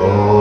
Oh.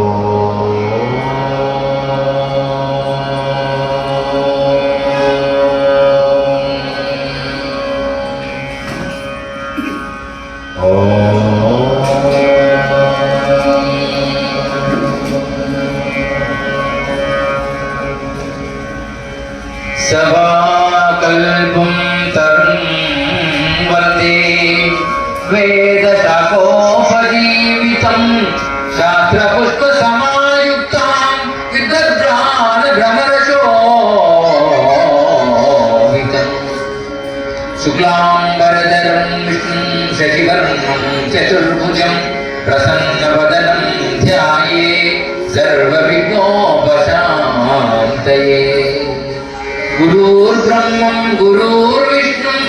గురుర్ బ్రహ్మం గురుర్ విష్ణుం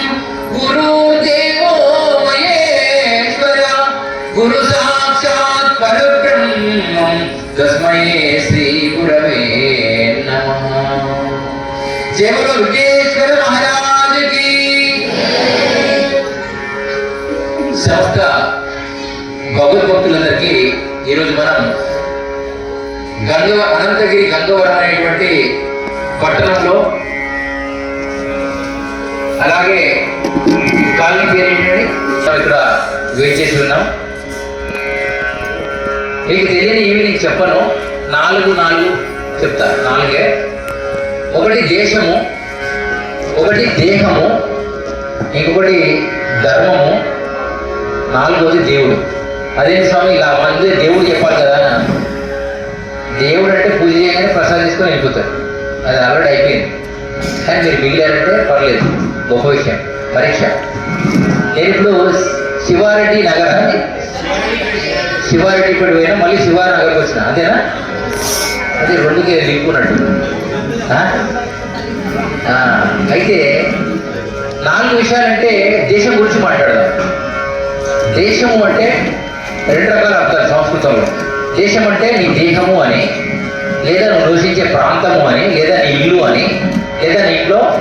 గురుర్ దేవో మహేశ్వర. గురు సాక్షాత్ పరబ్రహ్మం తస్మై శ్రీ గురవే నమః. జయములు విజయేశ్వర మహారాజుకి. సమస్త భగవద్భక్తులందరికీ ఈరోజు మనం గంగ అనంతగిరి గంగవరం అనేటువంటి పట్టణంలో వెయిట్ చేసి ఉన్నాం మీకు తెలియని ఈవినింగ్ చెప్పను. నాలుగు నాలుగు చెప్తా. నాలుగే. ఒకటి దేశము ఒకటి దేహము ఇంకొకటి ధర్మము నాలుగోది దేవుడు. అదే స్వామి ఇలా మంది దేవుడు చెప్పాలి కదా దేవుడు అంటే పూజ చేయగానే ప్రసాదం వెళ్ళిపోతారు అది ఆల్రెడీ అయిపోయింది. కానీ మీరు మిగిలారంటే పర్లేదు. గొప్ప విషయం. పరీక్ష. నేను ఇప్పుడు శివారెడ్డి నగర్ అండి. శివారెడ్డి ఇప్పుడు పోయినా మళ్ళీ శివానగర్కి వచ్చిన. అంతేనా? అదే రెండుకే లింక్ అయితే నాలుగు విషయాలంటే దేశం గురించి మాట్లాడదాం. దేశము అంటే రెండు రకాల అర్థాలు సంస్కృతంలో. దేశం అంటే నీ దేహము అని లేదా నువ్వు నివసించే ప్రాంతము అని లేదా నీ ఇల్లు అని లేదా నీ ఇంట్లో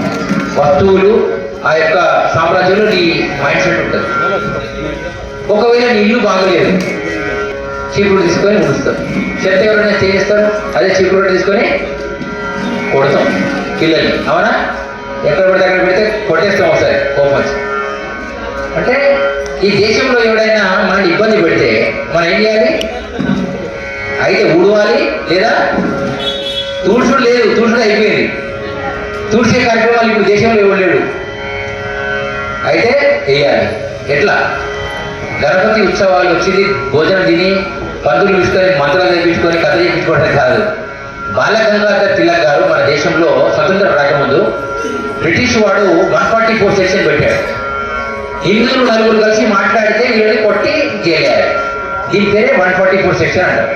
వస్తువులు ఆ యొక్క సామ్రాజ్యంలో నీ మైండ్ సెట్ ఉంటుంది. ఒకవేళ నీ ఇల్లు బాగలేదు చీపురు తీసుకొని ముడుస్తాం చెత్త ఎవరైనా చేయిస్తారు అదే చీపురు తీసుకొని కొడతాం. పిల్లల్ని అవునా? ఎక్కడ పడితే అక్కడ పెడితే కొట్టేస్తాం ఒకసారి కోపం అంటే ఈ దేశంలో ఎవడైనా మనల్ని ఇబ్బంది పెడితే మనం ఏం చేయాలి? అయితే ఊడవాలి లేదా? తూడ్చుడు లేదు తూడ్చుడు అయిపోయింది. తూడ్చే కార్యక్రమాలు ఇప్పుడు దేశంలో ఇవ్వలేడు అయితే వేయాలి ఎట్లా? గణపతి ఉత్సవాలు వచ్చింది భోజనం తిని పందులు తీసుకొని మంత్రాలు తెప్పించుకొని కథ చెప్పించుకోవడం కాదు. బాలగంగాధర్ తిలక్ గారు మన దేశంలో స్వతంత్రం రాకముందు బ్రిటిష్ వాడు వన్ ఫార్టీ ఫోర్ సెక్షన్ పెట్టాడు. హిందువులు నలుగురు కలిసి మాట్లాడితే వీళ్ళని కొట్టి జైలేయాలి దీని పేరే వన్ ఫార్టీ ఫోర్ సెక్షన్ అంటారు.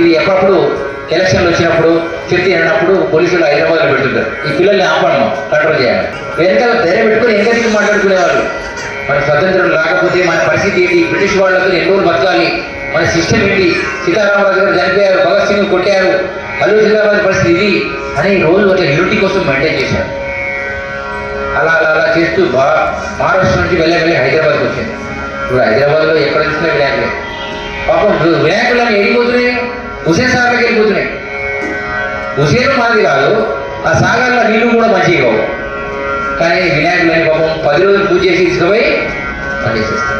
ఇది ఎప్పుడప్పుడు ఎలక్షన్లు వచ్చినప్పుడు చెత్తి అన్నప్పుడు పోలీసులు హైదరాబాద్లో పెడుతుంటారు. ఈ పిల్లల్ని ఆపడం కంట్రోల్ చేయాలి వెనకాల ధైర్యం పెట్టుకొని ఎంతటికి మాట్లాడుకునేవాళ్ళు? మన స్వతంత్రం రాకపోతే మన పరిస్థితి ఏంటి? బ్రిటిష్ వాళ్ళతో ఎన్నో బతకాలి. మన సిస్టమ్ ఏంటి? సీతారామరాజు గారు చనిపోయారు భగత్ సింగ్ కొట్టారు. అల్లు సీతారామరాజు పరిస్థితి ఇది అని ఈ రోజు అట్లా యూనిటీ కోసం మెయింటైన్ చేశారు. అలా అలా అలా చేస్తూ బా మహారాష్ట్ర నుంచి వెళ్ళే వెళ్ళి హైదరాబాద్కి వచ్చింది. ఇప్పుడు హైదరాబాద్లో ఎక్కడ చూసినా వినాయకులే పాపం వి- వినాయకులని ఎడిపోతున్నాయి హుసేన్ సాగర్కి వెళ్ళిపోతున్నాయి. ఉసేరు మాది కాదు ఆ సాగర్లో నీళ్ళు కూడా మంచిగా కావు కానీ వినాయకులని పాపం పది రోజులు పూజ చేసి తీసుకుపోయి పనిచేసేస్తాం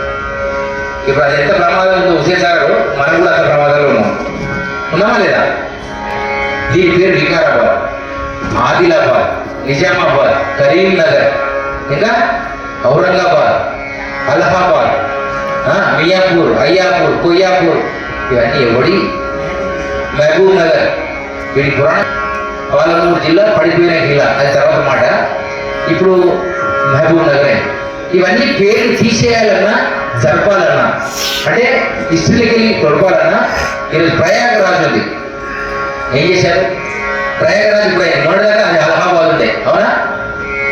ఇప్పుడు అది ఎంత ప్రమాదం ఉందో హుసేన్ సాగర్ మనం కూడా అంత ప్రమాదంలో ఉన్నాం. ఉన్నామా లేదా? దీని పేరు వికారాబాద్. ఆదిలాబాద్ నిజామాబాద్ కరీంనగర్ ఇంకా ఔరంగాబాద్ అలహాబాద్ మియాపూర్ అయ్యాపూర్ కొయ్యాపూర్ ఇవన్నీ ఎవడి మహబూబ్ నగర్ వీడి పురాణ పాలమూరు జిల్లా పడిపోయిన జిల్లా అది తర్వాత మాట ఇప్పుడు మహబూబ్ నగర్ ఇవన్నీ పేర్లు తీసేయాలన్నా జరపాలన్నా. అంటే హిస్టరీకి వెళ్ళి కొడపాలన్నా ఈరోజు ప్రయాగరాజు ఉంది. ఏం చేశారు? ప్రయాగరాజ్ ఇప్పుడు ఆయన అది అలహాబాద్ ఉండే. అవునా?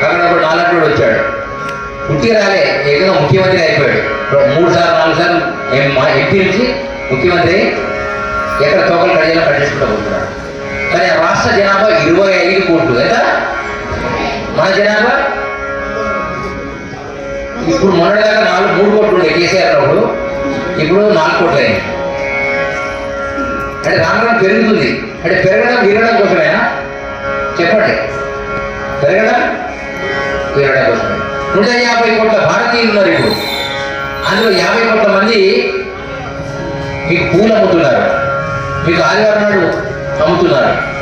అక్కడ ఒక నాలుగు వచ్చాడు. పుట్టి రాలే ఏకంగా ముఖ్యమంత్రి అయిపోయాడు. మూడు సార్లు నాలుగు సార్లు మా ఎంపీ నుంచి ముఖ్యమంత్రి ఎక్కడ తోకలు కడియాలో కట్టేసుకుంటూ పోతున్నాడు. కానీ రాష్ట్ర జనాభా ఇరవై ఐదు కోట్లు. ఎంత? మన జనాభా? ఇప్పుడు మొన్నటిదాకా నాలుగు మూడు కోట్లు ఉండే కేసీఆర్ అప్పుడు ఇప్పుడు నాలుగు కోట్లు అయింది అంటే రాను రాను పెరుగుతుంది. అంటే పెరగడం విరగడం కోసమేనా చెప్పండి. పెరగడం విరగడం కోసమే. నూట యాభై కోట్ల భారతీయులు ఉన్నారు ఇప్పుడు. అందులో యాభై కోట్ల మంది మీకు పూలు అమ్ముతున్నారు మీకు ఆదివారం నాడు అమ్ముతున్నారు.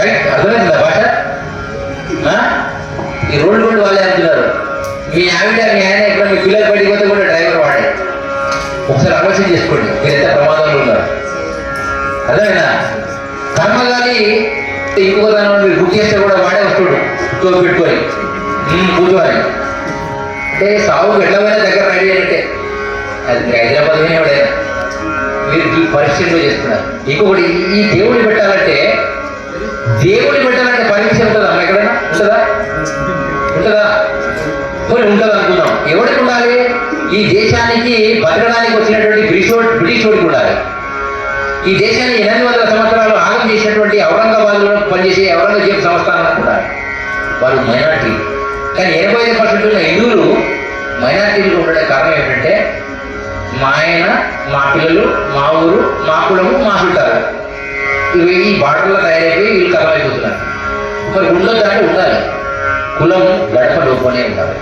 రైట్? అర్థమైందా భాష? ఈ రోడ్డు రోడ్డు వాళ్ళే అమ్ముతున్నారు మీ ఆవిడ మీ ఆయన ఇక్కడ మీ పిల్లలు బయటికి పోతే కూడా డ్రైవర్ వాడే. ఒకసారి ఆలోచన చేసుకోండి. మీరు ఎంత ప్రమాదంలో ఉన్నారు. అదేనా కర్మగాలి ఇంకొక దాని మీరు బుక్ చేస్తే కూడా వాడే వస్తుడు టోపీ పెట్టుకొని. "ఉమ్, కూర్చోవాలి. అంటే సాగు వెళ్ళవైనా దగ్గర రెడీ అంటే అది హైదరాబాద్ పోయినా ఎవడైనా. మీరు పరిశీలన చేస్తున్నారు. ఇంకొకటి ఈ- దేవుడిని పెట్టాలంటే దేవుడిని పెట్టాలంటే పర్మిషన్ ఉంటుందా? ఎక్కడైనా? ఉంటుందా? ఉంటుందా? పోనీ ఉంటుంది అనుకుందాం. ఎవరికి ఉండాలి? ఈ దేశానికి బతకడానికి వచ్చినటువంటి బ్రిటిష్ బ్రిటిష్ వాడికి ఉండాలి. ఈ దేశాన్ని ఎనిమిది వందల సంవత్సరాలు ఆగం చేసినటువంటి ఔరంగాబాద్లో పనిచేసే ఔరంగజేబ్ సంస్థానం ఉండాలి. వారు మైనార్టీ. కానీ ఎనభై ఐదు పర్సెంట్ ఉన్న హిందువులు మైనార్టీలు ఉండడానికి కారణం ఏంటంటే మా ఆయన మా పిల్లలు మా ఊరు మా కులము మా చుట్టాలు. ఇవి ఈ బాటల్లో తయారైపోయి వీళ్ళు కలవైపోతున్నారు మరి ఉండదు అంటే ఉండాలి. కులం గడప లోపలనే ఉండాలి.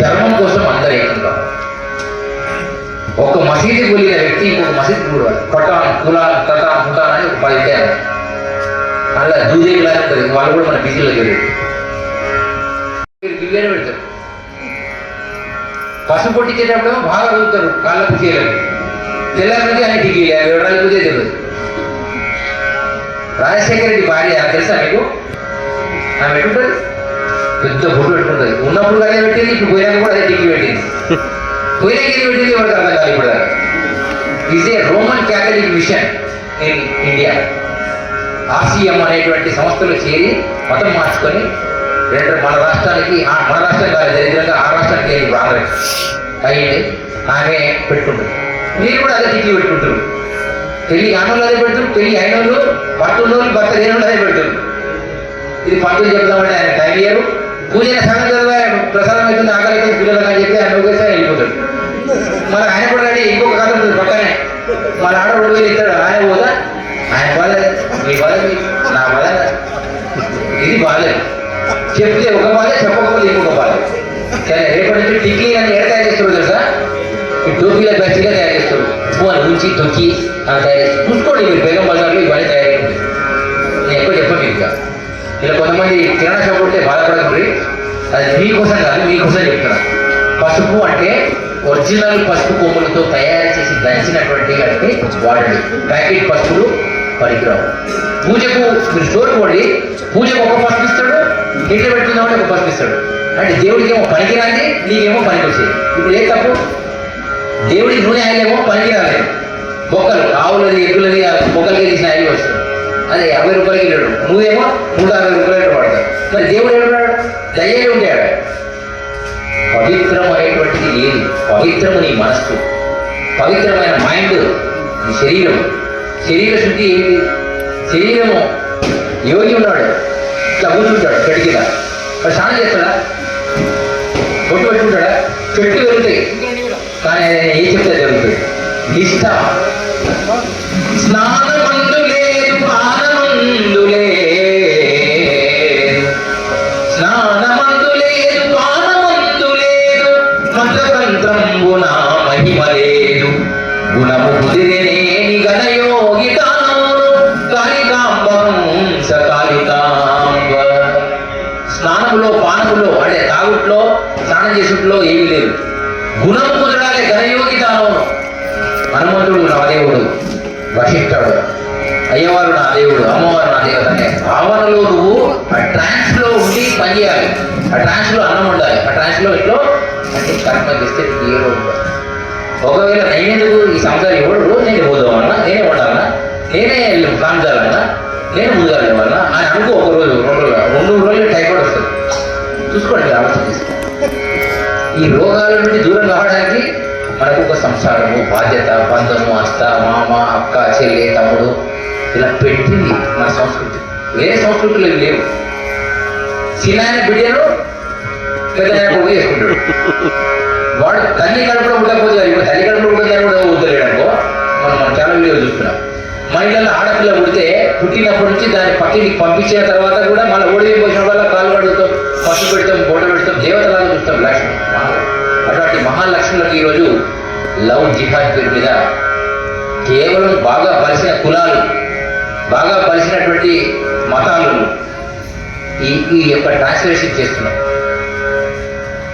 ధర్మం కోసం అందరూ ఏకంగా ఒక మసీదు కూలిన వ్యక్తి ఇంకొక మసీదు కూడా పటాన్ కులాన్ కటాన్ పుటాన్ అని ఒక పది అలా దూదేవి లాగా ఉంటుంది. వాళ్ళు కూడా మన బీసీలోకి వెళ్ళి పెడతారు. పసుపు పొట్టించేటప్పుడు బాగా చదువుతారు కాళ్ళకు చేయలేదు తెల్లారి అని డిగ్రీ వివరాలు కూడా తెలియదు రాజశేఖర రెడ్డి భార్య తెలుసా మీకు? ఆమె పెట్టుంటుంది పెద్ద ఫోటో పెట్టుకుంటుంది. ఉన్నప్పుడు కానీ పెట్టింది ఇప్పుడు పోయినాక కూడా అదే డిగ్రీ పెట్టింది. పోయినాక డిగ్రీ పెట్టింది ఎవరికి అర్థం కాదు ఇప్పుడు is a Roman Catholic mission in India RCM అనేటువంటి సంస్థలో చేరి మతం మార్చుకొని మన రాష్ట్రానికి మన రాష్ట్రం కాదు దరిద్రంగా ఆ రాష్ట్రానికి ఏమి ఆంధ్ర అయ్యింది ఆమె పెట్టుకుంటుంది. మీరు కూడా అదే డిగ్రీ పెట్టుకుంటారు తెలియ కానోళ్ళు అదే పెడుతున్నారు తెలియ అయిన వాళ్ళు భర్త ఉన్నోళ్ళు భర్త లేని వాళ్ళు అదే పెడుతున్నారు ఇది పంతులు చెప్దామంటే ఆయన టైం ఇయ్యరు పూజ సంగతి చదివా ప్రసాదం అవుతుంది ఆకలి అవుతుంది పిల్లలు అని చెప్పి ఆయన ఒకేసా వెళ్ళిపోతాడు. మరి ఆయన కూడా రెడీ ఇంకొక కథ ఉంటుంది పక్కనే. మన ఆడ రెండు వేలు ఇస్తాడు ఆయన పోదా? ఆయన బాధ మీ బాధ నా బాధ ఇది బాధలేదు చెప్తే ఒక పాలే చెప్పకపోతే ఇంకొక పాలే కానీ రేపటి నుంచి టిక్లీ అని ఎక్కడ తయారు చేస్తారు తెలుసా? ఈ టోపీల బెస్ట్గా తయారు చేస్తారు. ఫోన్ ఉంచి తొక్కి అని తయారు చేస్తారు. చూసుకోండి మీరు బేగం బజార్లో ఇవన్నీ తయారైంది. నేను ఎక్కువ చెప్పను ఇంకా. ఇలా కొంతమంది కిరాణా షాప్ ఉంటే బాధపడకండి. అది మీకోసం కాదు మీకోసం చెప్తున్నా. పసుపు అంటే ఒరిజినల్ పసుపు కొమ్ములతో తయారు చేసి దంచినటువంటి అంటే వాడండి. ప్యాకెట్ పసుపులు పరిగ్రహం పూజకు మీరు స్టోర్ పోండి. పూజకు ఒక పసుపు ఇస్తాడు ఇంట్లో పెట్టుకుందామని ఒక పసుపు ఇస్తాడు. అంటే దేవుడికి ఏమో పనికిరాంది నీకేమో పనికి వచ్చేది ఇప్పుడు ఏ తప్పు? దేవుడికి నూనె ఆయిల్ ఏమో పనికి రాలేదు బొక్కలు ఆవులది ఎగ్గులది మొక్కలకి తీసిన ఆయిల్ వస్తుంది. అదే యాభై రూపాయలకి వెళ్ళాడు నువ్వేమో నూట అరవై రూపాయలు పడతావు మరి దేవుడు ఏమన్నాడు దయ్యాలు ఉంటాడు పవిత్రమైనటువంటిది ఏది? పవిత్రము నీ మనస్సు. పవిత్రమైన మైండ్ నీ శరీరం. శరీర శుద్ధి ఏంటి? శరీరము యోగి ఉన్నాడు. ఇట్లా కూర్చుంటాడు చెట్టు కింద. వాడు స్నానం చేస్తాడా? బొట్టు పెట్టుకుంటాడా? చెట్టు పెరుగుతాయి. కానీ ఆయన ఏం చెప్తే జరుగుతుంది నిష్ట కర్మ చేస్తే ఏ రోజు ఒకవేళ నేనెందుకు ఈ సంసారం ఎవడు రోజు నేను పోదామన్నా నేనే ఉండాలన్నా నేనే ప్లాన్ చేయాలన్నా నేను ముందుగా లేవన్నా అని అనుకో ఒక రోజు రెండు రోజులు రెండు రోజులు టైఫాయిడ్ వస్తుంది. చూసుకోండి ఆలోచన ఈ రోగాల నుండి దూరం కావడానికి మనకు ఒక సంసారము బాధ్యత బంధము అత్త మామ అక్క చెల్లి తమ్ముడు ఇలా పెట్టింది మన సంస్కృతి. వేరే సంస్కృతులు ఇవి లేవు. చిన్న ఆయన బిడ్డను పెద్ద ఆయన కొడుకు చేసుకుంటాడు. వాడు తల్లి కడుపులో ఉండకపోతే ఇప్పుడు తల్లి కడుపులో ఉండదని కూడా వద్దలేడు అనుకో. మనం చాలా వీడియో చూస్తున్నాం. మన ఇళ్ళలో ఆడపిల్ల పుడితే పుట్టినప్పటి నుంచి దాన్ని పక్కింటికి పంపించిన తర్వాత కూడా మళ్ళీ ఓడి పోసిన వల్ల కాలు కడుగుతాం పసు పెడతాం గోడ పెడతాం దేవతలాగా చూస్తాం లక్ష్మి. అటువంటి మహాలక్ష్ములకు ఈరోజు లవ్ జిహాద్ పేరు మీద కేవలం బాగా బలిసిన కులాలు బాగా బలిసినటువంటి మతాలు ఈ ఈ యొక్క ట్రాన్స్లేషన్ చేస్తున్నాం.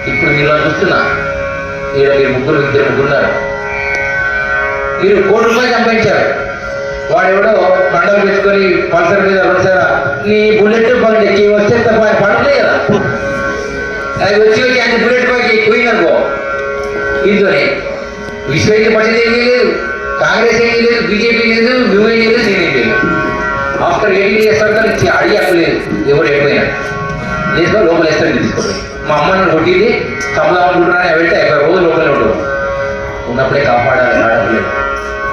ఇప్పుడు మీరు చూస్తున్నా మీరు ముగ్గురు ఇద్దరు ముగ్గురున్నారు. మీరు కోటి రూపాయలు సంపాదించారు వాడు ఎవడో పండగ పెట్టుకొని పల్సర్ మీద వచ్చారా నీ బుల్లెట్ బండి ఎక్కి వస్తే తప్ప పడలే కదా. అది వచ్చి వచ్చి ఆయన బుల్లెట్ పైకి ఎక్కువైందనుకో దీంతోనే విశ్వైద్య పట్టింది ఏం ఏమీ లేదు. కాంగ్రెస్ ఏం లేదు. బీజేపీ లేదు. యూఏ లేదు. నేనేం లేదు ఆఫ్టర్ ఎయిటీన్ ఇయర్స్ వరకు అడిగి అక్కలేదు ఎవరు ఎడిపోయినా లేదు లోపల వేస్తాను తీసుకోండి మా అమ్మ నన్ను కొట్టింది తమ్ముడు అనుకుంటున్నా వెళ్తే ఇరవై రోజులు లోపలే ఉండవు ఉన్నప్పుడే కాపాడాలి ఆడపిల్లలు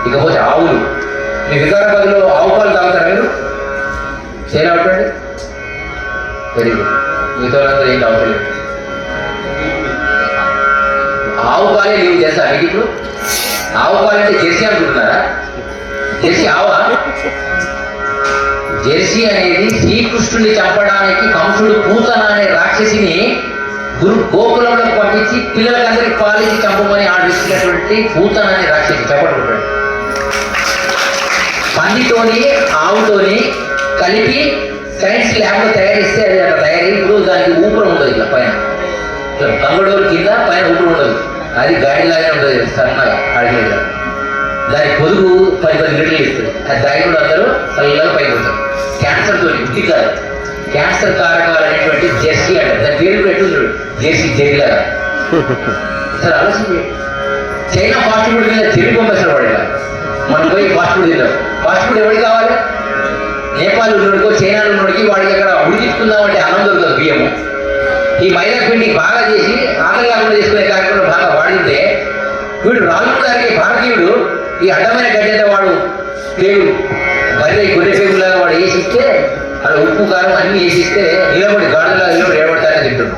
ఇకపోతే ఆవులు. మీ వికారాబాద్లో ఆవు పాలు తాగుతారా మీరు? చేయాలి అవుతాండి వెరీ గుడ్. మీతో వాళ్ళందరూ ఏం తాగుతలేదు ఆవు పాలే లీవ్ చేస్తా. మీకు ఇప్పుడు ఆవు పాలంటే జెర్సీ అనుకుంటున్నారా? జెర్సీ ఆవా? జెర్సీ అనేది శ్రీకృష్ణుని చంపడానికి కంసుడు పూతన అనే రాక్షసిని గురు గోకులంలోకి పిల్లలందరికీ పాలించి చంపమని ఆడిస్తున్నటువంటి పూతన అనే రాక్షసి పందితోని ఆవుతోని కలిపి సైన్స్ ల్యాబ్లో తయారిస్తే అది అక్కడ తయారీ ఇప్పుడు దానికి ఊపిరి ఉండదు ఇట్లా పైన. బంగళూరు కింద పైన ఊపిరి ఉండదు. అది గాడి లాగే ఉండదు సన్నగా అడిగేది దాని పొదుగు పది పది లీటర్లు ఇస్తుంది. అది దాని కూడా అందరూ చల్లగా పైకి ఉంటారు క్యాన్సర్తో ఉత్తి కాదు క్యాన్సర్ కారకాలు అనేటువంటి జెర్సీ అంట దాని పేరు పెట్టు జెర్సీ జైలర్ సార్ ఆలోచించి చైనా ఫాస్ట్ ఫుడ్ మీద చెవి పంపేస్తారు వాడు మనం పోయి ఫాస్ట్ ఫుడ్ తిన్నాం ఫాస్ట్ ఫుడ్ ఎవరికి కావాలి? నేపాల్ ఉన్నోడికో చైనా ఉన్నోడికి వాడికి అక్కడ ఉడికించుకుందామంటే అన్నం దొరకదు బియ్యము. ఈ మైదా పిండి బాగా చేసి ఆకలి కాకుండా చేసుకునే కార్యక్రమం బాగా వాడితే వీడు రాజు గారికి భారతీయుడు ఈ అడ్డమైన గడ్డ వాడు పేరు బర్రె గొర్రె పేగులాగా వాడు వేసి ఇస్తే అక్కడ ఉప్పు కారం అన్ని వేసిస్తే నిలబడి గాడులా నిలబడి ఏడబడతారని తింటాడు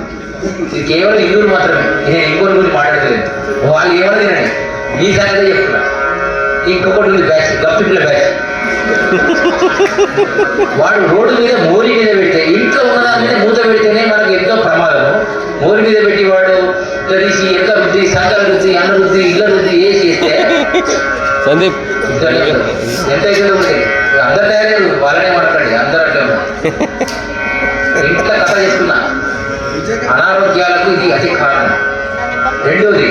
ఇది కేవలం హిందువులు మాత్రమే. నేను ఇంకోటి గురించి మాట్లాడలేదు. వాళ్ళు ఏమని తినండి మీ సంగతి చెప్తున్నా. ఇంకొకటి ఉంది బ్యాచ్ గప్పిప్పుల బ్యాచ్. వాడు రోడ్డు మీద మోరి మీద పెడితే ఇంట్లో ఉన్నదాని మీద మూత పెడితేనే మనకు ఎంతో ప్రమాదము. మోరి మీద పెట్టి వాడు కలిసి ఎంత రుద్ది సంకల రుద్ది అన్న రుద్ది ఇళ్ళ రుద్ది వేసి ఇస్తే సందీప్. ఎంత అయితే అందరు తయారు వాళ్ళనే మాట్లాడి అందరూ ఇంత కథ చెప్తున్నా. అనారోగ్యాలకు ఇది అతి కారణం. రెండోది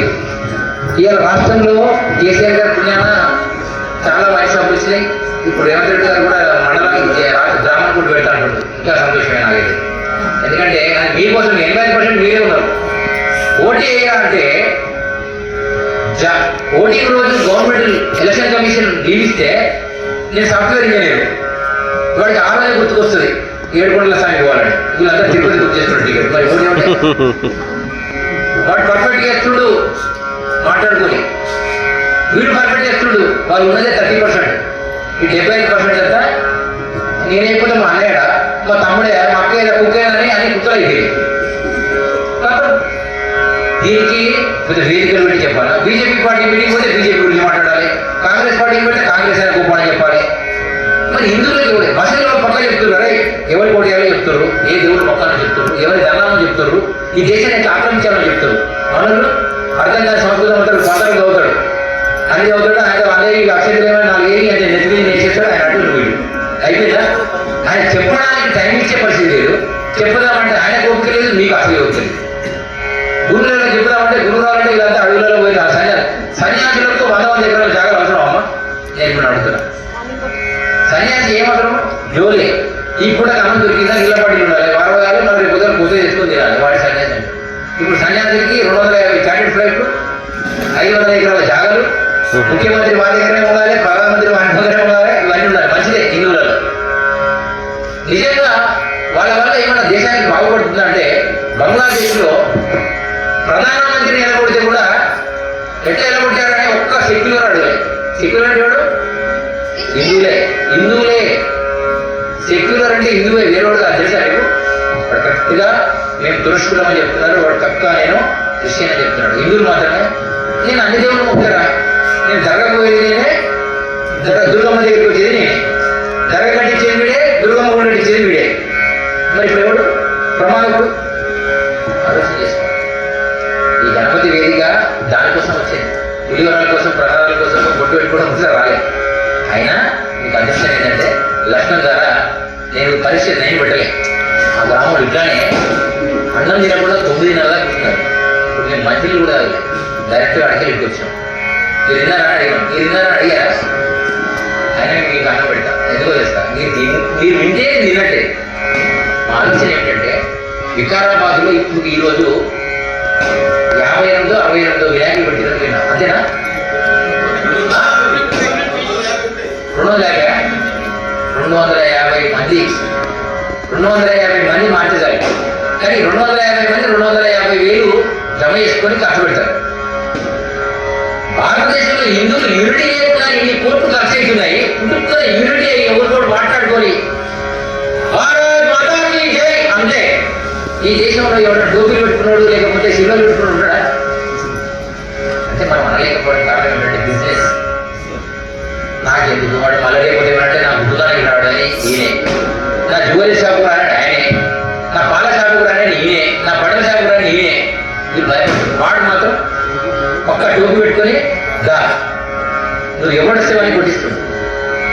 ఇవాళ రాష్ట్రంలో కేసీఆర్ గారి పుణ్యాన చాలా వైన్ షాపులు వచ్చినాయి. ఇప్పుడు రేవంత్ రెడ్డి గారు కూడా మండలానికి గ్రామం కూడా పెడతా ఇంకా సంతోషమే నాకైతే. ఎందుకంటే మీకోసం ఎనభై పర్సెంట్ మీరే ఉన్నారు. ఓటీ వేయాలంటే ఓటింగ్ రోజు గవర్నమెంట్ ఎలక్షన్ కమిషన్ లీవిస్తే నేను సాఫ్ట్వేర్ ఇంజనీర్. వాడికి ఆ రోజే గుర్తుకొస్తుంది ఏడుకొండల సాయం పోవాలని వీళ్ళంతా తిరుపతి బుక్ చేస్తున్నారు టికెట్? మరి వాడు పర్ఫెక్ట్ చేస్తుడు మాట్లాడుకొని. వీడు పర్ఫెక్ట్ చేస్తుడు వాళ్ళు ఉన్నదే థర్టీ పర్సెంట్ ఈ డెబ్బై ఐదు పర్సెంట్ అంతా నేనైపోతే మా అన్నయ్యడా మా తమ్ముడే మా అక్కయ్య కుక్కయ్యని అని కుక్కలు అయిపోయి దీనికి పెద్ద వేదికలు పెట్టి చెప్పాలి? బీజేపీ పార్టీ మీటింగ్ పోతే బీజేపీ గురించి మాట్లాడాలి. కాంగ్రెస్ పార్టీ పెడితే కాంగ్రెస్ అయినా గొప్పని చెప్పాలి. మరి హిందూ ఎవరు మసీదులో పక్క చెప్తున్నారు ఎవరి కోటి ఎవరు చెప్తారు ఏ దేవుడు పక్కన చెప్తారు? ఎవరి ధర్మం చెప్తారు? ఈ దేశాన్ని ఎట్లా ఆక్రమించాలని చెప్తారు? మనలు అర్థం కాని సంస్కృతం అంటారు పంటలు చదువుతాడు అని చదువుతాడు ఆయన అదే అక్షరమైన ఏమైనా నాలుగు ఏమి అంటే నెత్తి మీద ఆయన అటు వీడు అయిపోయిందా? ఆయన చెప్పడానికి టైం ఇచ్చే పరిస్థితి లేదు. చెప్పదామంటే ఆయన కోరిక లేదు మీకు అసలు ఓపిక లేదు. గురువులలో చెప్దామంటే గురువులంటే ఇదంతా అడవులలో పోయి ఆ సన్యా సన్యాసులకు వంద వంద ఎకరాల జాగ్రత్త అవసరం అమ్మ. నేను ఇప్పుడు అడుగుతున్నా. సన్యాసి ఏమవసరం? జోలే ఇప్పుడు అన్నం దొరికిందా? నిలబడి ఉండాలి. వారం కాదు మరి పొద్దున పూజ చేసుకుని తినాలి. వాడి సన్యాసం. ఇప్పుడు సన్యాసికి రెండు వందల యాభై చార్టెడ్ ఫ్లైట్లు ఐదు వందల ఎకరాల జాగలు ముఖ్యమంత్రి వారి దగ్గరే ఉండాలి ప్రధానమంత్రి వారి దగ్గరే ఉండాలి ఇవన్నీ ఉండాలి. మంచిదే హిందువులలో. నిజంగా వాళ్ళ వల్ల ఏమైనా దేశానికి బాగుపడుతుందంటే బంగ్లాదేశ్లో ప్రధానమంత్రిని ఎలగొడితే కూడా ఎట్లా ఎలగొట్టారని ఒక్క సెక్యులర్ అడగాలి. సెక్యులర్ అంటే హిందువే వేరే కాదు తెలుసా నీకు? కరెక్ట్గా మేము దురుష్కులమని చెప్తున్నారు వాడు కక్క నేను క్రిస్టియన్ అని చెప్తున్నాడు. హిందువులు మాత్రమే. నేను అన్ని దేవుళ్ళు మొక్కరా నేను దర్గాకు పోయేది నేనే దర్గా దుర్గమ్మ దగ్గరికి వచ్చేది నేనే. దర్గా కట్టించేది వీడే దుర్గమ్మ కూడా కట్టించేది వీడే. మరి ఇప్పుడు ఎవడు? ప్రమాదకుడు ఆలోచన చేసుకోండి ఈ గణపతి వేదిక దానికోసం వచ్చింది. పులివరాల కోసం ప్రహారాల కోసం బొట్టు పెట్టుకోవడం కోసం రాలే అయినా మీకు అదృష్టం ఏంటంటే లక్ష్మణ్ ద్వారా నేను పరిస్థితి నేను పెట్టలే. ఆ గ్రామంలో ఇట్లానే అన్నం తినకుండా తొమ్మిది నెలల తింటున్నారు ఇప్పుడు నేను మంచిలు కూడా డైరెక్ట్గా అడిగి ఇంటికి వచ్చాం మీరు తిన్నారా అడిగాను మీరు తిన్నారా అడిగారా? ఆయన మీకు అన్నం పెడతా ఎందుకో చేస్తా మీరు మీరు వింటే తిన్నట్టే మా ఆలోచన ఏంటంటే వికారాబాద్లో ఇప్పుడు ఈరోజు యాభై ఎనిమిదో అరవై ఎనిమిదో వినాయకులు పెట్టిన విన్నా అంతేనా? రెండు వందల యాభై రెండు వందల యాభై మంది. రెండు వందల యాభై మంది మార్చేదాలి కానీ రెండు వందల యాభై మంది రెండు వందల యాభై వేలు జమ చేసుకొని ఖర్చు పెడతారు భారతదేశంలో హిందువులు యూనిటీ చేయకుండా ఇన్ని కోట్లు ఖర్చు అవుతున్నాయి పుట్టుకున్న యూనిటీ అయ్యి ఎవరితో మాట్లాడుకొని భారత్ మాతాకి జై అంతే. ఈ దేశంలో ఎవరైనా డోపీలు పెట్టుకున్నాడు లేకపోతే సిల్వలు పెట్టుకుని ఉంటాడా? అంటే మనం అనలేకపోవడం కారణం ఏంటంటే బిజినెస్ నాకు ఎందుకు వాడు ఏమంటే నా గుడ్డుదానికి రావడని ఈయనే. నా జ్యువెలరీ షాప్ రాని ఆయనే. నా పాల షాప్ రాని ఈయనే. నా బట్టల షాప్ రాని ఈయనే. ఇది భయపడుతుంది వాడు మాత్రం ఒక్క టోపీ పెట్టుకొని దా. నువ్వు ఎవరు వస్తేవని కొట్టిస్తుంది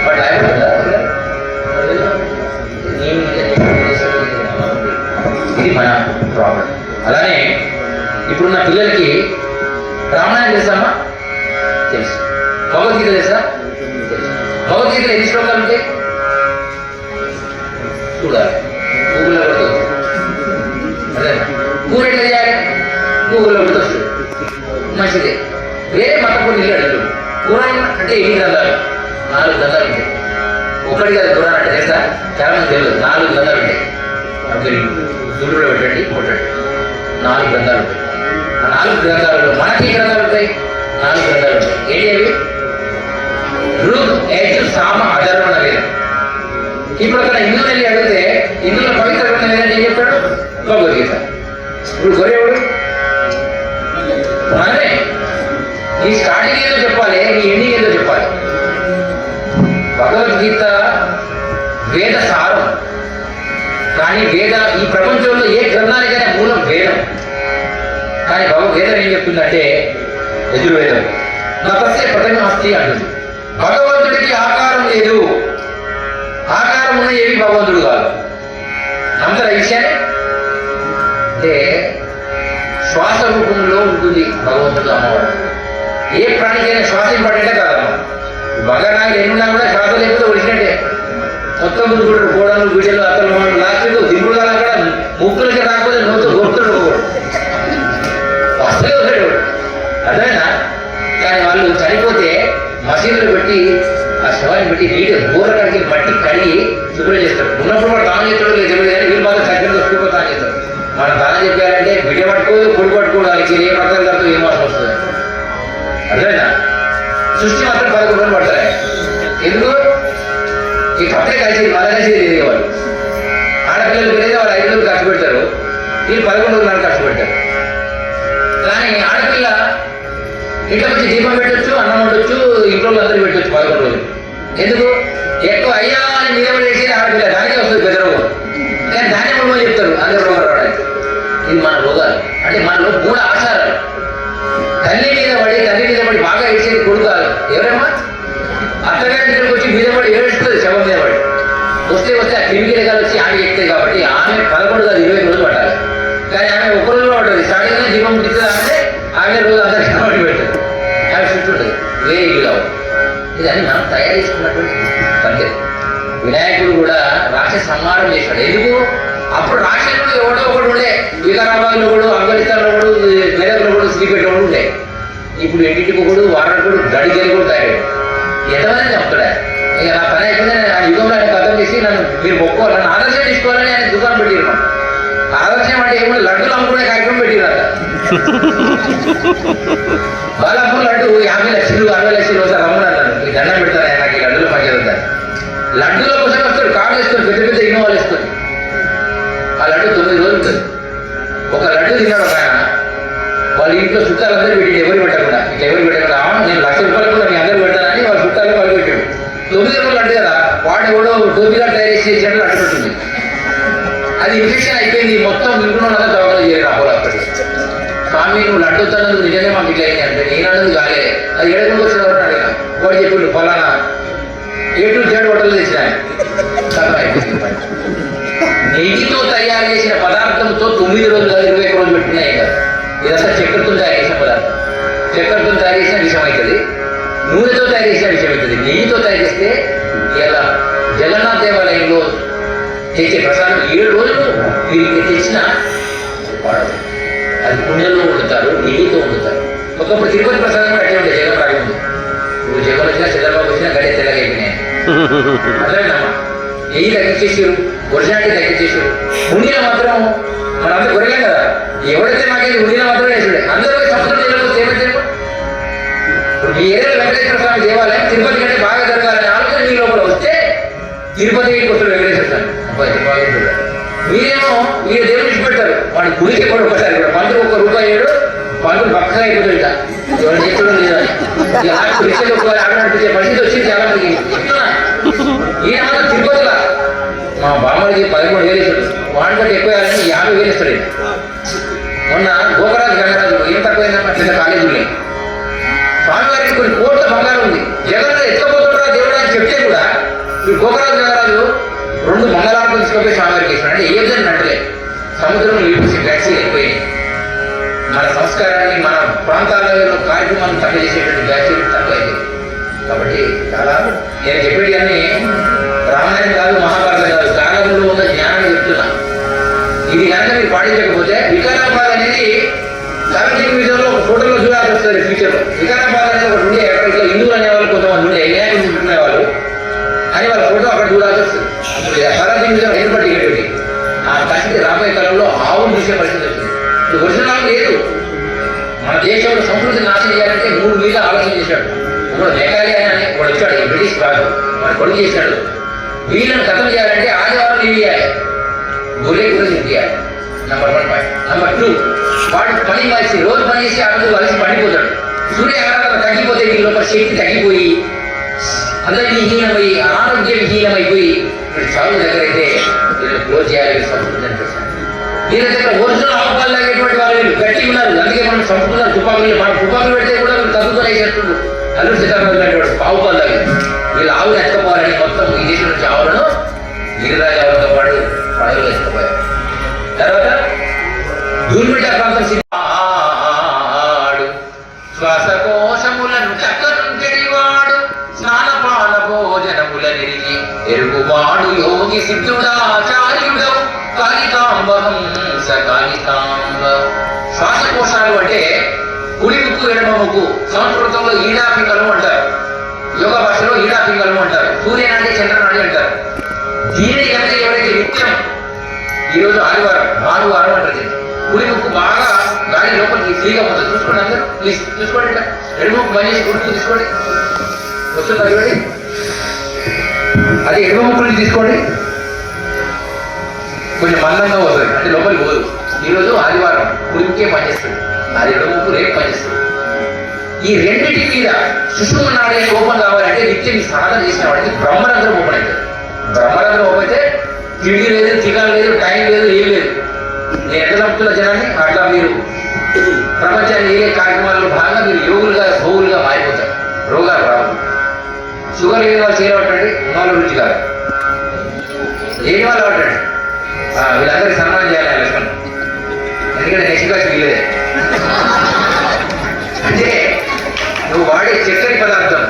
వాడు భయపడుతుందా ఇది మన ప్రాబ్లం అలానే ఇప్పుడున్న పిల్లలకి రామాయణం చేస్తామా తెలుసు. భగవద్గీత తెలుసా? భగవద్గీతలో ఎన్ని శ్లోకాలు ఉంటాయి చూడాలి గూగుల్లో కొడితే వస్తుంది. కూర ఎట్లా చేయాలి? గూగుల్లో మంచిదే. వేరే మత కొన్ని ఇల్లు అడుగుతుంది అంటే ఎన్ని గ్రంథాలు? నాలుగు గ్రంథాలు ఉంటాయి. ఒకటి కదా కురాన్ అంటే తెలుసా? చాలా మంది తెలియదు. నాలుగు గ్రంథాలు ఉంటాయి. దూరంలో పెట్టండి కొట్టండి. నాలుగు గ్రంథాలు ఉంటాయి. ఆ నాలుగు గ్రంథాలలో మనకి ఏ గ్రంథాలు ఉంటాయి? నాలుగు గ్రంథాలు ఉంటాయి. ఏంటి అవి? ఇప్పుడు గొర్రెవుడు మనమే నీ స్టార్టింగ్ ఏదో చెప్పాలి నీ ఎండింగ్ ఏదో చెప్పాలి. భగవద్గీత వేద సారం. కానీ వేద ఈ ప్రపంచంలో ఏ గ్రంథానికైనా మూలం వేదం. కానీ భగవద్ వేదం ఏం చెప్తుందంటే యజుర్వేదం. తపస్య ప్రథమాస్తి అంటుంది. భగవంతుడికి ఆకారం లేదు. ఆకారం ఉన్న ఏవి భగవంతుడు కాదు. అంత ఈ అంటే శ్వాస రూపంలో ఉంటుంది భగవంతుడు అమ్మవారు ఏ ప్రాణికైనా శ్వాస ఇంపార్టెంటే కాదమ్మా మగనా ఎన్నున్నా కూడా శ్వాస లేకపోతే వచ్చినట్టే మొత్తం గురుకుడు కోడలు బిడ్డలు అతను లాస్ట్కు దిగుడు దింపుడు కూడా ముక్కులకి రాకపోతే నోటు గొప్పతుడు అసలే వస్తాడు అర్థమైనా కానీ వాళ్ళు చనిపోతే మసీదులు పెట్టి ఆ శవాన్ని పెట్టి నీటి బోర కడిగి మట్టి కడిగి శుభ్రం చేస్తారు. ఉన్నప్పుడు కూడా తాను చేస్తాడు లేదు తెలియదు కానీ వీళ్ళు మాత్రం చక్కగా శుభ్రం మనం తాను చెప్పారంటే బిడ్డ పట్టుకో గుడి పట్టుకోవడానికి ఏ పక్కన కాదు ఏం అవసరం వస్తుంది? అర్థమైనా సృష్టి మాత్రం పదకొండు రోజులు పడతాయి. ఎందుకు? ఈ పక్కనే కలిసి మన కలిసి తిరిగే వాళ్ళు ఆడపిల్లలు పెరిగితే వాళ్ళు ఐదు రోజులు ఖర్చు పెడతారు. వీళ్ళు పదకొండు రోజులు నాలుగు ఖర్చు పెడతారు. కానీ ఆడపిల్ల ఇంట్లో వచ్చి దీపం పెట్టచ్చు అన్నం ఉండొచ్చు ఇంట్లో అందరూ పెట్టొచ్చు పదకొండు రోజులు. ఎందుకు? ఎక్కువ అయ్యా అని మీద పడేసేది ఆడపిల్ల. దానికే వస్తుంది పెద్ద కానీ దాన్ని చెప్తారు. అందరు రావడానికి. ఇది మన రోగాలు. అంటే మనలో మూడు ఆచారాలు. తల్లి మీద పడి తల్లి మీద పడి బాగా ఏడ్చేది కొడుకు ఎవరమ్మా? అత్తగారి దగ్గరకు వచ్చి మీద పడి ఏడుస్తుంది శవం మీద పడి. వస్తే వస్తే ఆ క్రిమి గారు వచ్చి ఆమె ఎక్కుతాయి కాబట్టి ఆమె పదకొండు కాదు ఇరవై రోజులు పట్టాలి. కానీ ఆమె ఒక రోజులో పడుతుంది సడన్గా దీపం ముట్టిస్తుంది అంటే ఆమె రోజు అందరికి కనబడి పెడుతుంది. ఆమె చుట్టూ ఉంటుంది. వేరే ఇల్లు కావాలి. ఇది అని మనం తయారు చేసుకున్నటువంటి పని వినాయకుడు కూడా రాక్షస సంహారం చేశాడు ఎందుకు? అప్పుడు రాష్ట్రంలో ఎవడో ఒకడు ఉండే. వికారాబాద్లో కూడా ఆఫ్ఘనిస్తాన్లో కూడా మెదక్లో కూడా శ్రీపేటలో ఉండే. ఇప్పుడు ఎన్నింటికి ఒకడు వారానికి కూడా గడిగలి కూడా తయారు ఎంతమంది చెప్తాడా? ఇక నా పని అయిపోయింది ఆ యుగంలో ఆయన కథం చేసి నన్ను మీరు మొక్కోవాలి నన్ను ఆదర్శం తీసుకోవాలని ఆయన దుకాణం పెట్టిరు ఆదర్శం అంటే ఏమో లడ్డూలు అమ్ముకునే కార్యక్రమం పెట్టిరు బాలాపూర్ లడ్డు యాభై లక్షలు అరవై లక్షలు ఒకసారి రమ్మన్నారు ఈ దండం పెడతారు? ఆయన నాకు ఈ లడ్డూలు మంచిగా ఉంటాయి లడ్డూల కోసం వస్తారు కార్డు వేసుకొని పెద్ద పెద్ద ఇన్నోవాలు వేసుకొని తొమ్మిది రోజులు ఉంటుంది ఒక లడ్డు తిన్నాడు ఒక ఆయన. వాళ్ళ ఇంట్లో చుట్టాలందరూ వీటికి ఎవరు పెట్టకుండా ఇట్లా ఎవరు పెట్టకుండా నేను లక్ష రూపాయలు కూడా మీ అందరూ పెడతానని వాళ్ళ చుట్టాలు వాళ్ళు పెట్టాడు తొమ్మిది రోజులు లడ్డు కదా? వాడు ఎవడో టోపీగా తయారు చేసి చేసినట్లు అడ్డుపెట్టింది అది ఇన్ఫెక్షన్ అయిపోయింది. మొత్తం ఇంట్లో ఉన్నదా దవాఖాన చేయాలి రాబోలు అప్పటికి స్వామి నువ్వు లడ్డు తనందుకు నిజంగా మాకు ఇట్లా అయింది అంటే నేను అన్నది కాలే. అది ఏడకుండా వచ్చిన వాడు అడిగిన వాడు చెప్పిండు ఫలానా. ఏ టు జెడ్ హోటల్ తెచ్చిన నెయ్యితో తయారు చేసిన పదార్థంతో తొమ్మిది రోజులు ఇరవై ఒక రోజులు పెట్టినాయి కదా. ఇదంతా చక్కెరతో తయారు చేసిన పదార్థం. చక్కెరతో తయారు చేసిన విషయం అవుతుంది నూనెతో తయారు చేసిన విషయం అవుతుంది నెయ్యితో తయారు చేస్తే ఎలా? జగన్నాథ్ దేవాలయంలో తెచ్చే ప్రసాదం ఏడు రోజులు వీరికి తెచ్చిన వాడదు అది పుణ్యంలో వండుతారు నెయ్యితో వండుతారు. ఒకప్పుడు తిరుపతి ప్రసాదం కూడా అట్లే ఉండే జగన్ రాకముందు ఇప్పుడు జగన్ వచ్చినా చంద్రబాబు వచ్చినా గడే తెల్లగైపోయినాయి అదే నెయ్యి తగ్గించేసారు ఒరిజినాలిటీ తగ్గించేసారు ఉండిన మాత్రం మన అందరూ కదా? ఎవడైతే మాకేది ఉండిన మాత్రం వేసుడే అందరూ పోయి సముద్రం నీళ్ళలో సేవ ఇప్పుడు మీ ఏరియాలో వెంకటేశ్వర స్వామి దేవాలయం తిరుపతి కంటే బాగా జరగాలనే ఆలోచన మీ లోపల వస్తే తిరుపతి కొత్త వెంకటేశ్వర స్వామి. అబ్బాయి బాగుంటుంది మీరేమో మీరు దేవుడు ఇచ్చిపెట్టారు వాడు గుడికి కూడా ఒకసారి కూడా. పంతులు ఒక రూపాయి ఏడు పంతులు పక్కగా అయిపోతుంది ఇక. ఎవరు చెప్పడం లేదా ఆడ పరిస్థితి వచ్చింది చాలా మందికి చెప్తున్నా. ఈయన మాత్రం తిరుపతిలో మా బామ్మడికి పదమూడు వేలు ఇస్తాడు వాడి ఎక్కువ వేయాలని యాభై వేలు ఇస్తాడు. మొన్న గోకరాజు గంగరాజు ఏం తక్కువైందమ్మా చిన్న కాలేజీలో స్వామివారికి కొన్ని కోట్ల బంగారం ఉంది. జగన్ ఎత్తుకపోతుంటారా దేవుడు అని చెప్తే కూడా ఈ గోకరాజు గంగరాజు రెండు మంగళారం తీసుకపోయి స్వామివారికి ఇస్తున్నాడు. అంటే ఏ విధంగా నట్టలే సముద్రం నిలిపేసి ట్యాక్సీలు ఎక్కువైనాయి మన సంస్కారాన్ని మన ప్రాంతాలలో కార్యక్రమాలను తక్కువ చేసేటువంటి బ్యాచ్లు తక్కువైంది. కాబట్టి చాలా నేను చెప్పేది అన్ని రామాయణం కాదు మహాభారతం కాదు. కాలంలో ఉన్న జ్ఞానం చెప్తున్నా. ఇది కనుక మీరు పాటించకపోతే వికారాబాద్ అనేది సార్వజనిక విజయంలో ఒక ఫోటోలో చూడాల్సి వస్తుంది ఫ్యూచర్ వికారాబాద్ అనేది ఒకటి ఉండే అక్కడ ఇట్లా హిందువులు అనేవాళ్ళు కొంతమంది ఉండే వినాయకుడు ఉంటున్న వాళ్ళు. అని వాళ్ళ ఫోటో అక్కడ చూడాల్సి వస్తుంది. సార్వజనిక విజయం ఎందుకు ఆ పరిస్థితి రాబోయే కాలంలో ఆవును చూసే పరిస్థితి వస్తుంది. ఒరిజినల్ లేదు. మన దేశంలో సంస్కృతి నాశనం చేయాలంటే మూడు మీద ఆలోచన చేశాడు. ఇప్పుడు మేఘాలయ అని వాడు వచ్చాడు బ్రిటిష్ రాజు. వాడు కొడుకు చేశాడు. వీళ్ళని ఖతం చేయాలంటే ఆదివారం లీవ్ చేయాలి గొర్రె గురించి తీయాలి number one point number two వాడు పని కలిసి రోజు పని చేసి ఆ రోజు కలిసి పడిపోతాడు. సూర్య ఆరాధన తగ్గిపోతే వీళ్ళ లోపల శక్తి తగ్గిపోయి అందరికీ హీనమై ఆరోగ్యం హీనమైపోయి ఇప్పుడు చావు దగ్గర అయితే క్లోజ్ చేయాలి సంస్కృతి వీళ్ళ దగ్గర ఒరిజినల్ ఆవుపాలు లాగేటువంటి వాళ్ళు గట్టి ఉన్నారు. అందుకే మనం సంస్కృతం తుపాకులు మనం తుపాకులు పెడితే కూడా తగ్గుతున్నాయి తగ్గుతూనే చేస్తుండ్రు అల్లు వీళ్ళు ఆవులు మొత్తం ఈ దేశం నుంచి ఆవులను పాటు తర్వాత దూర్మిట ప్రాంతం శ్వాసకోశములను స్నానపాన భోజనముల నిరిగి ఎరుగువాడు యోగి సిద్ధుడాచార్యుడవు. కాళికాంబహం సకాళికాంబ ముగ్గు సంస్కృతంలో ఈడాపింగలు అంటారు యోగ భాషలో ఈడాపింగలు అంటారు సూర్యుని అంటే చంద్రుని అని అంటారు. దీని కనుక ఎవరైతే నిత్యం ఈరోజు ఆదివారం ఆదివారం అంటారు. దీన్ని. కుడి ముక్కు బాగా గాలి లోపలికి ఫ్రీగా పోతుంది. చూసుకోండి అందరూ ప్లీజ్ చూసుకోండి ఇట్లా ఎడమ ముక్కు బంద్ చేసి తీసుకోండి. వస్తుంది చూడండి అది ఎడమ ముక్కుని తీసుకోండి. కొంచెం మందంగా వస్తుంది అంటే లోపలికి పోదు. ఈరోజు ఆదివారం కుడి పనిచేస్తుంది అది ఎడమ ముక్కు రేపు పనిచేస్తుంది ఈ రెండింటి మీద సుషుమ నాడే ఓపెన్ కావాలంటే నిత్యం సాధన చేసిన వాడికి బ్రహ్మరంధ్రం ఓపెన్ అవుతుంది బ్రహ్మరంధ్రం ఓపెన్ అయితే తిండి లేదు చికెన్ లేదు టైం లేదు ఏం లేదు. నేను ఎట్లా నమ్ముతున్నా జనాన్ని? అట్లా మీరు ప్రపంచాన్ని ఏ కార్యక్రమాల్లో భాగంగా మీరు యోగులుగా భోగులుగా మారిపోతారు. రోగాలు రావు. షుగర్ లేని వాళ్ళు చేయబట్టండి ఉన్నవాళ్ళు రుచి కాదు. లేని వాళ్ళు పట్టండి వీళ్ళందరికీ సన్మానం చేయాలి ఎందుకంటే నెక్స్ట్ క్లాస్ వీళ్ళదే. నువ్వు వాడే చక్కెర పదార్థం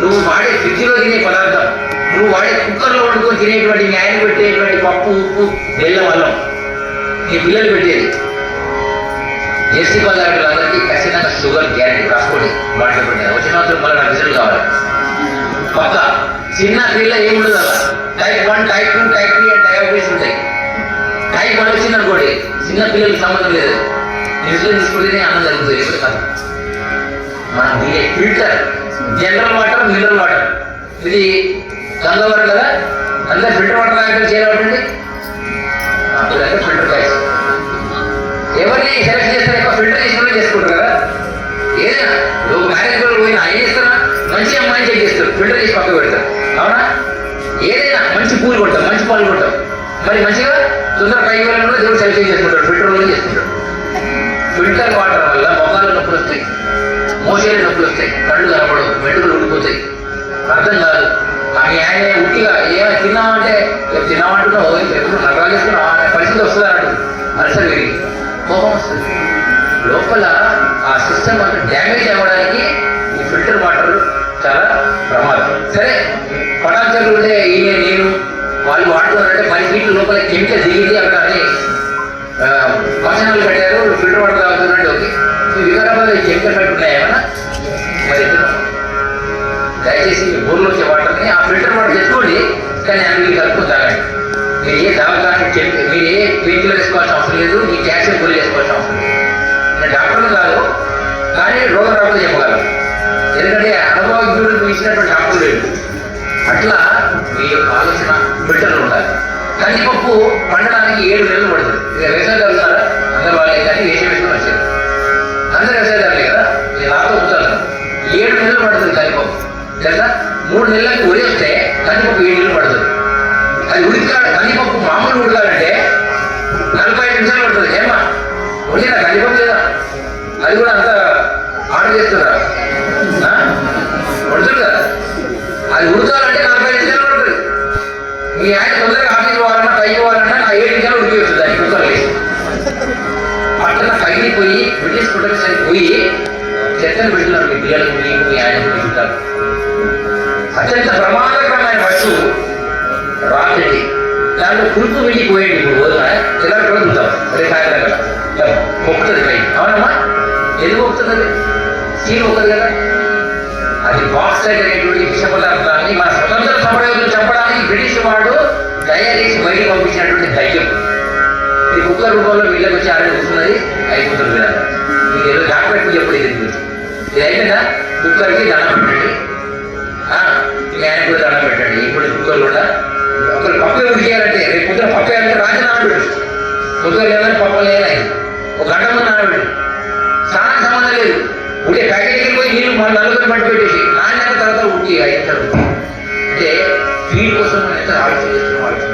నువ్వు వాడే ఫ్రిడ్జ్లో తినే పదార్థం నువ్వు వాడే కుక్కర్లో వండుకొని తినేటువంటి న్యాయం పెట్టేటువంటి పప్పు ఉప్పు బెల్లం అల్లం నీ పిల్లలు పెట్టేది. ఎస్సీ పదార్థాలందరికీ ఖచ్చితంగా షుగర్ గ్యారెంటీ రాసుకోండి వాటిలో పెట్టారు. వచ్చిన మాత్రం మళ్ళీ నాకు రిజల్ట్ కావాలి. పక్క చిన్న పిల్ల ఏముండదు అలా. Type one type two type three and diabetes ఉంటాయి. టైప్ వన్ వచ్చిందనుకోండి చిన్న పిల్లలకి సంబంధం లేదు. ఇన్సులిన్ తీసుకుంటేనే అన్నం జరుగుతుంది. ఎప్పుడు కాదు మనం దిగే filter general water mineral water. ఇది గంగవరం కదా? అందరూ ఫిల్టర్ వాటర్ తాగడం చేయాలండి ఫిల్టర్ గ్యాస్ ఎవరిని సెలెక్ట్ చేస్తారు ఎక్కువ ఫిల్టర్ చేసిన కదా? ఏదైనా నువ్వు మ్యారేజ్ కూడా పోయినా ఏం చేస్తారా మంచి అమ్మాయిని చెక్ చేస్తారు ఫిల్టర్ చేసి పక్కకు పెడతారు. అవునా? ఏదైనా మంచి పూలు కొడతాం మంచి పాలు కొడతాం. మరి మంచిగా తొందర పైకి వెళ్ళడం కూడా దేవుడు సెలెక్ట్ చేసుకుంటాడు. ఫిల్టర్ కూడా చేసుకుంటాడు. ఫిల్టర్ వాటర్ వల్ల మొక్కలు నొప్పులు వస్తాయి. మోసేలు నొప్పులు వస్తాయి కళ్ళు కనపడవు మెట్టుకులు ఉండిపోతాయి అర్థం కాదు. కానీ ఆయన ఉట్టిగా ఏమైనా తిన్నామంటే రేపు తిన్నామంటున్నావు ఎప్పుడు నగరాలు చేసుకున్నావు అనే పరిస్థితి వస్తుంది అన్నట్టు విరిగి కోపం వస్తుంది. లోపల ఆ సిస్టమ్ అంతా డ్యామేజ్ అవ్వడానికి ఈ ఫిల్టర్ వాటర్ చాలా ప్రమాదం. సరే పటాంచలు ఉంటే ఈయన నేను వాళ్ళు వాడుతున్నారంటే పది వీటి లోపల కెమికల్ దిగింది అక్కడ అని వచనాలు కట్టారు ఫిల్టర్ వాటర్ తాగుతున్నారంటే ఓకే ఈ వికారాబాద్ ఏమన్నా? మరి దయచేసి మీ ఊర్లో వాటర్ని ఆ ఫిల్టర్ వాటర్ తెచ్చుకోండి కానీ అన్ని కలుపుకొని తాగండి. మీరు ఏ దావకాన్ని చెప్పి మీరు ఏ పెయిన్కిల్లర్ వేసుకోవాల్సిన అవసరం లేదు మీ క్యాల్షియం గోళీ వేసుకోవాల్సిన అవసరం లేదు. నేను డాక్టర్లు కాదు కానీ రోగ రాకుండా చెప్పగలను. ఎందుకంటే అనుభవజ్ఞుడు ఇచ్చినటువంటి డాక్టర్ లేదు అట్లా మీ యొక్క ఆలోచన ఫిల్టర్లు ఉండాలి. కందిపప్పు పండడానికి ఏడు నెలలు పడుతుంది. ఇక వ్యవసాయదారులు ఉన్నారా అందరు వాళ్ళే కానీ వేసే వేసుకుని వచ్చారు. అందరు వ్యవసాయదారులే కదా. నేను నాతో ఉంటాను ఏడు నెలలు పడుతుంది కందిపప్పు తెలుసా? మూడు నెలలకి ఉరి వస్తే కందిపప్పు ఏడు నెలలు పడుతుంది. అది ఉడికా కందిపప్పు మామూలు ఉడకాలంటే నలభై ఐదు నిమిషాలు పడుతుంది. ఏమా ఉడికిన కందిపప్పు లేదా? అది కూడా అంత ఆర్డర్ చేస్తున్నారా? పడుతుంది? కదా అది ఉడకాలంటే నలభై ఐదు నిమిషాలు పడుతుంది. మీ ఆయన తొందరగా ఆఫీస్ పోవాలన్నా పైకి పోవాలన్నా నా ఏడు నిమిషాలు ఉడికి వస్తుంది. దానికి కుక్కర్లేసి పట్టణ పోయి బ్రిటిష్ ప్రొటెక్షన్ పోయి చెత్తను పెడుతున్నారు మీ పిల్లలకు మీకు మీ ఆయన పెడుతుంటారు అత్యంత ప్రమాదకరమైన వస్తువు రాకెట్. దాంట్లో కురుకు వెళ్ళిపోయాడు ఇప్పుడు పోదునా చిల్లర కూడా చూద్దాం. అదే సాయంత్రం కదా. మొక్కుతుంది పై అవునమ్మా? ఎందుకు మొక్కుతుంది? అది సీన్ మొక్కదు కదా. అది బాక్స్ అనేటువంటి విష పదార్థాన్ని మన స్వతంత్ర సమరయోధులు చంపడానికి బ్రిటిష్ వాడు తయారు చేసి బయటికి పంపించినటువంటి ధైర్యం ఈ కుక్క రూపంలో వీళ్ళకి వచ్చి ఆడ కూర్చున్నది అయిపోతుంది కదా. మీకు ఏదో డాక్టర్ చెప్పండి ఇది ఇది అయిపోయిందా? కుక్కర్కి దండం పెట్టండి. ఆ, మీ ఆయన కూడా దండం పెట్టండి. ఇప్పుడు కుక్కర్లు కూడా. ఒకరు పప్పు చేయాలంటే రేపు పొద్దున పప్పు వేయాలంటే రాజీనామా పెట్టు కుక్కర్ లేదని పప్పు లేదని ఒక గంట ముందు నానబెట్టు స్నానం సంబంధం లేదు. ఉంటే ప్యాకెట్కి పోయి నీళ్ళు మన నలుగురు పట్టి పెట్టేసి నాన్న తర్వాత ఉడికి అయిన తర్వాత అంటే వీడి కోసం ఎంత ఆలోచన చేస్తున్నాం ఆలోచన చేస్తున్నాం